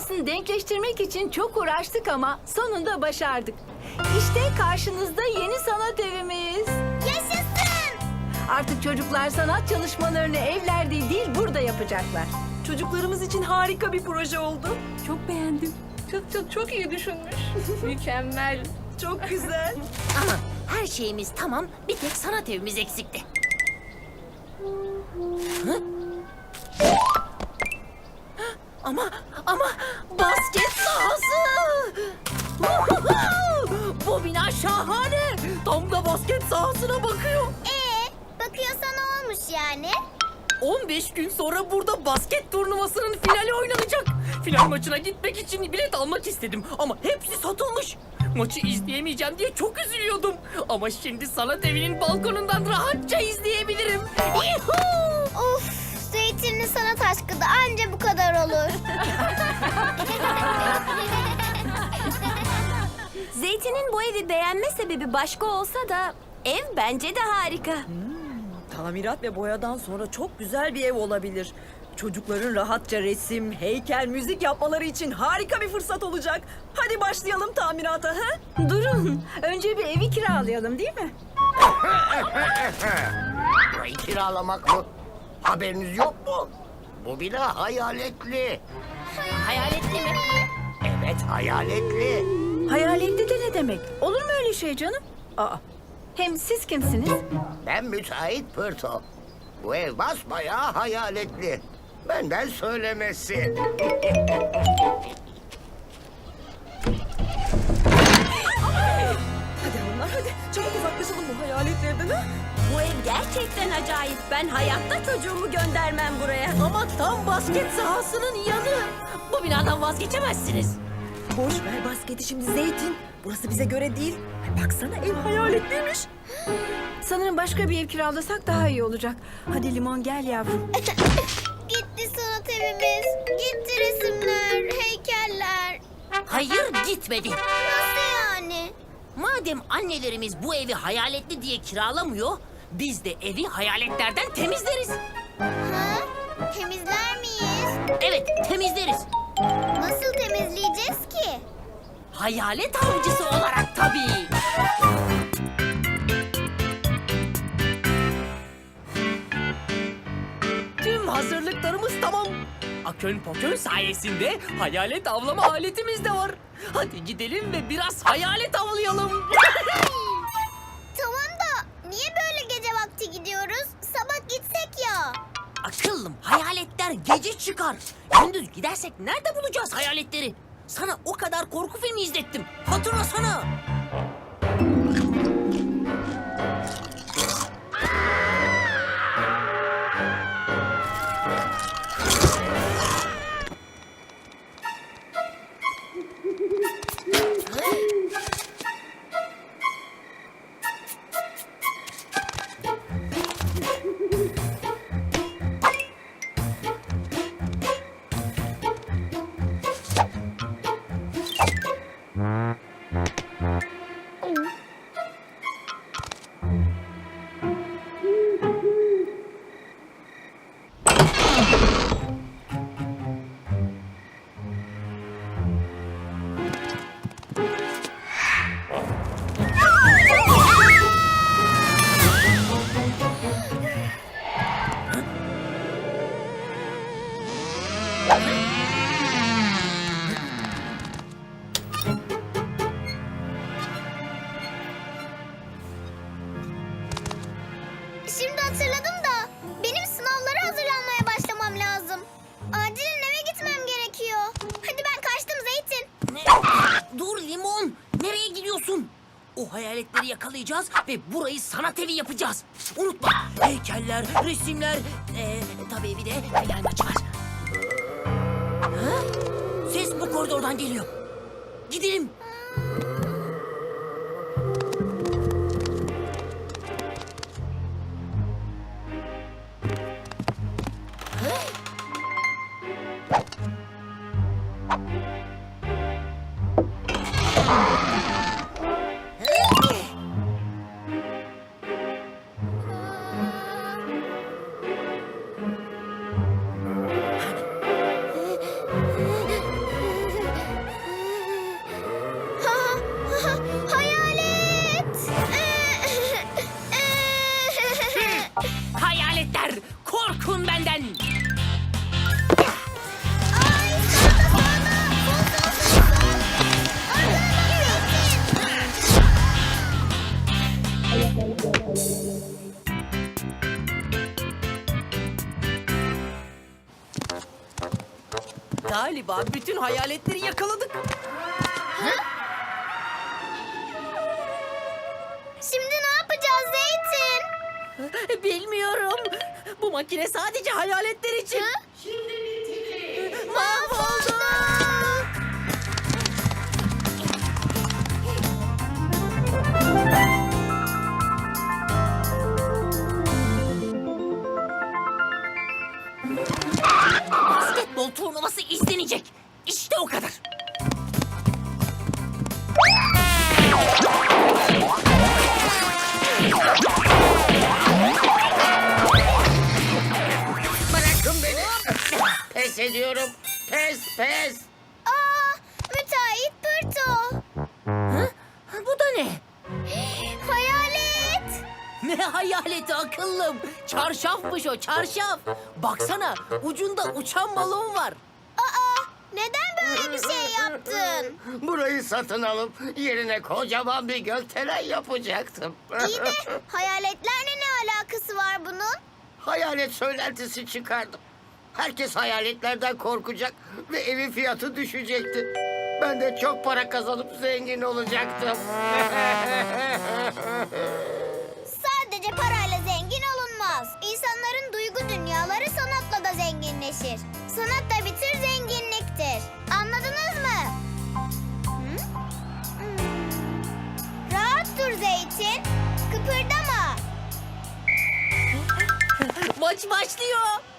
arasını denkleştirmek için çok uğraştık ama sonunda başardık. İşte karşınızda yeni sanat evimiz. Yaşasın! Artık çocuklar sanat çalışmalarını evlerde değil burada yapacaklar. Çocuklarımız için harika bir proje oldu. Çok beğendim. Çok çok çok iyi düşünmüş. Mükemmel. Çok güzel. Ama her şeyimiz tamam, bir tek sanat evimiz eksikti. Hı? Ama, ama basket sahası! Bu bina şahane! Tam da basket sahasına bakıyor. Ee, bakıyorsa ne olmuş yani? 15 gün sonra burada basket turnuvasının finali oynanacak. Final maçına gitmek için bilet almak istedim ama hepsi satılmış. Maçı izleyemeyeceğim diye çok üzülüyordum. Ama şimdi sanat evinin balkonundan rahatça izleyebilirim. Yuhuu! Of, zeytinli sanat aşkı da anca bu kadar olur. Zeytin'in bu evi beğenme sebebi başka olsa da ev bence de harika. Tamirat ve boyadan sonra çok güzel bir ev olabilir. Çocukların rahatça resim, heykel, müzik yapmaları için harika bir fırsat olacak. Hadi başlayalım tamirata. ha? Durun. Önce bir evi kiralayalım değil mi? Burayı kiralamak mı? Haberiniz yok mu? Bu bina hayaletli. Hayaletli mi? Evet hayaletli. Hayaletli de ne demek? Olur mu öyle şey canım? Aa. Hem siz kimsiniz? Ben müteahhit Pırto. Bu ev basbayağı hayaletli. Benden söylemesi. Hadi hanımlar hadi. Çabuk uzaklaşalım bu hayaletli evden ha. Bu ev gerçekten acayip. Ben hayatta çocuğumu göndermem buraya. Ama tam basket sahasının yanı. Bu binadan vazgeçemezsiniz. Boş ver basketi şimdi Zeytin. Burası bize göre değil. Ay, Baksana ev hayaletliymiş. Sanırım başka bir ev kiralasak daha iyi olacak. Hadi Limon gel yavrum. Gitti sanat evimiz, gitti resimler, heykeller. Hayır gitmedi. Nasıl yani? Madem annelerimiz bu evi hayaletli diye kiralamıyor, biz de evi hayaletlerden temizleriz. Ha? Temizler miyiz? Evet, temizleriz. Nasıl temizleyeceğiz ki? Hayalet avcısı olarak tabii. Tüm hazırlıklarımız tamam. Akön pokön sayesinde hayalet avlama aletimiz de var. Hadi gidelim ve biraz hayalet avlayalım. Akıllım hayaletler gece çıkar. Gündüz gidersek nerede bulacağız hayaletleri? Sana o kadar korku filmi izlettim. Hatırlasana. Şimdi yakalayacağız ve burayı sanat evi yapacağız. Unutma heykeller, resimler, ee, tabii bir de final var. Ha? Ses bu koridordan geliyor. Gidelim. Galiba bütün hayaletleri yakaladık. Şimdi ne yapacağız Zeytin? Bilmiyorum. Bu makine sadece hayaletler için. Mahvolduk. Basketbol turnuvası izlenecek. Çarşafmış o çarşaf. Baksana ucunda uçan balon var. Aa, neden böyle bir şey yaptın? Burayı satın alıp yerine kocaman bir gökdelen yapacaktım. İyi de hayaletlerle ne alakası var bunun? Hayalet söylentisi çıkardım. Herkes hayaletlerden korkacak ve evin fiyatı düşecekti. Ben de çok para kazanıp zengin olacaktım. Sadece parayla dünyaları sanatla da zenginleşir. Sanat da bir tür zenginliktir. Anladınız mı? Hmm. Rahat dur Zeytin. Kıpırdama. Maç başlıyor.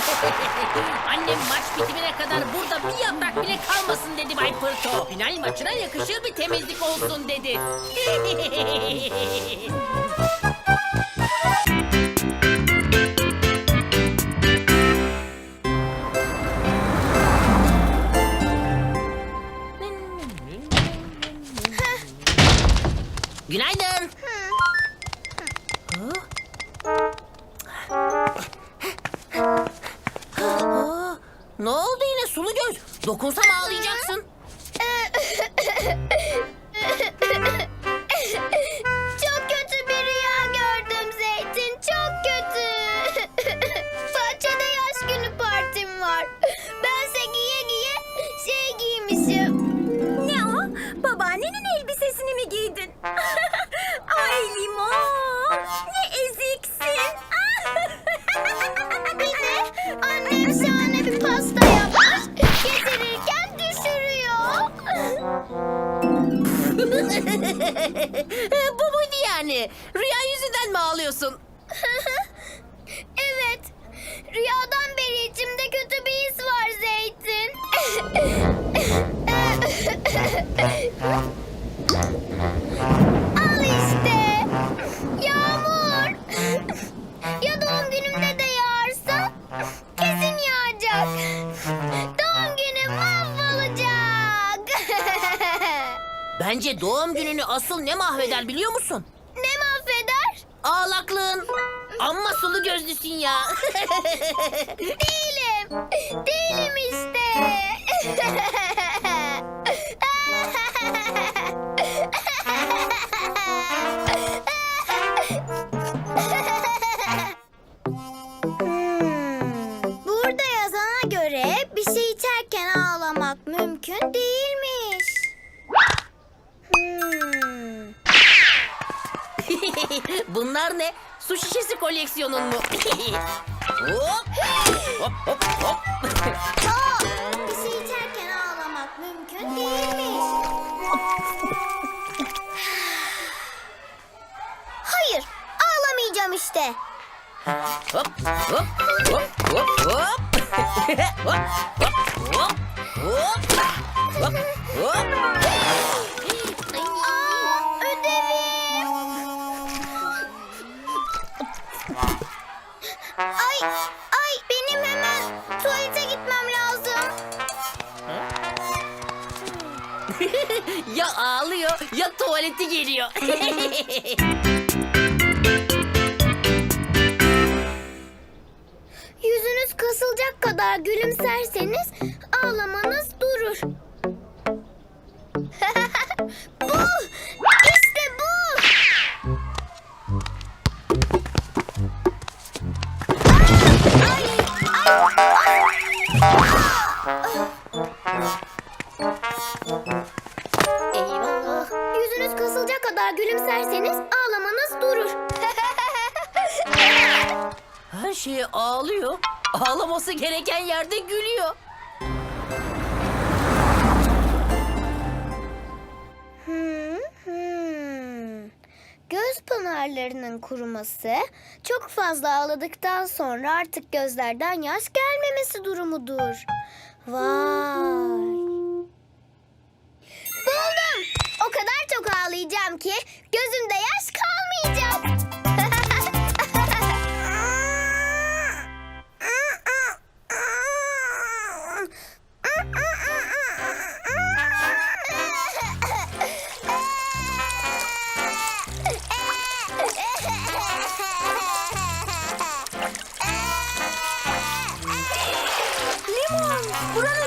Annem maç bitimine kadar burada bir yaprak bile kalmasın dedi Bay Pırto. Final maçına yakışır bir temizlik olsun dedi. doğum gününü asıl ne mahveder biliyor musun? ne mahveder? Ağlaklığın. Amma sulu gözlüsün ya. Değilim. Değilim işte. şişesi koleksiyonun mu? hop, hop, hop, hop. Aa, bir şey içerken ağlamak mümkün değilmiş. Hayır, ağlamayacağım işte. Hop, hop, hop, hop, hop. Hop, hop, hop, hop. Hop, hop. Ay, ay benim hemen tuvalete gitmem lazım. Ya ağlıyor ya tuvaleti geliyor. Yüzünüz kasılacak kadar gülümserseniz ağlamanız Ağlaması gereken yerde gülüyor. Hmm. Göz pınarlarının kuruması çok fazla ağladıktan sonra artık gözlerden yaş gelmemesi durumudur. Vay. Buldum. O kadar çok ağlayacağım ki gözümde yaş kalmayacak. 불안해.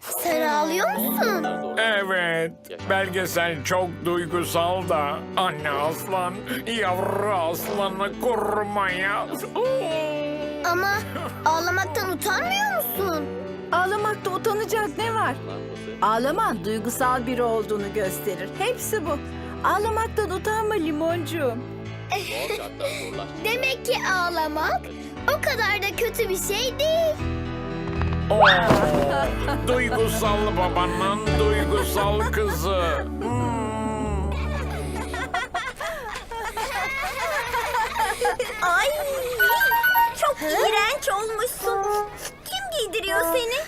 Sen ağlıyor musun? Evet, belgesel çok duygusal da. Anne aslan, yavru aslanı korumaya. Ama ağlamaktan utanmıyor musun? Ağlamakta utanacak ne var? Ağlaman duygusal biri olduğunu gösterir. Hepsi bu. Ağlamaktan utanma limoncuğum. Demek ki ağlamak o kadar da kötü bir şey değil. Duygusal babanın duygusal kızı. Ay çok iğrenç olmuşsun. Kim giydiriyor seni?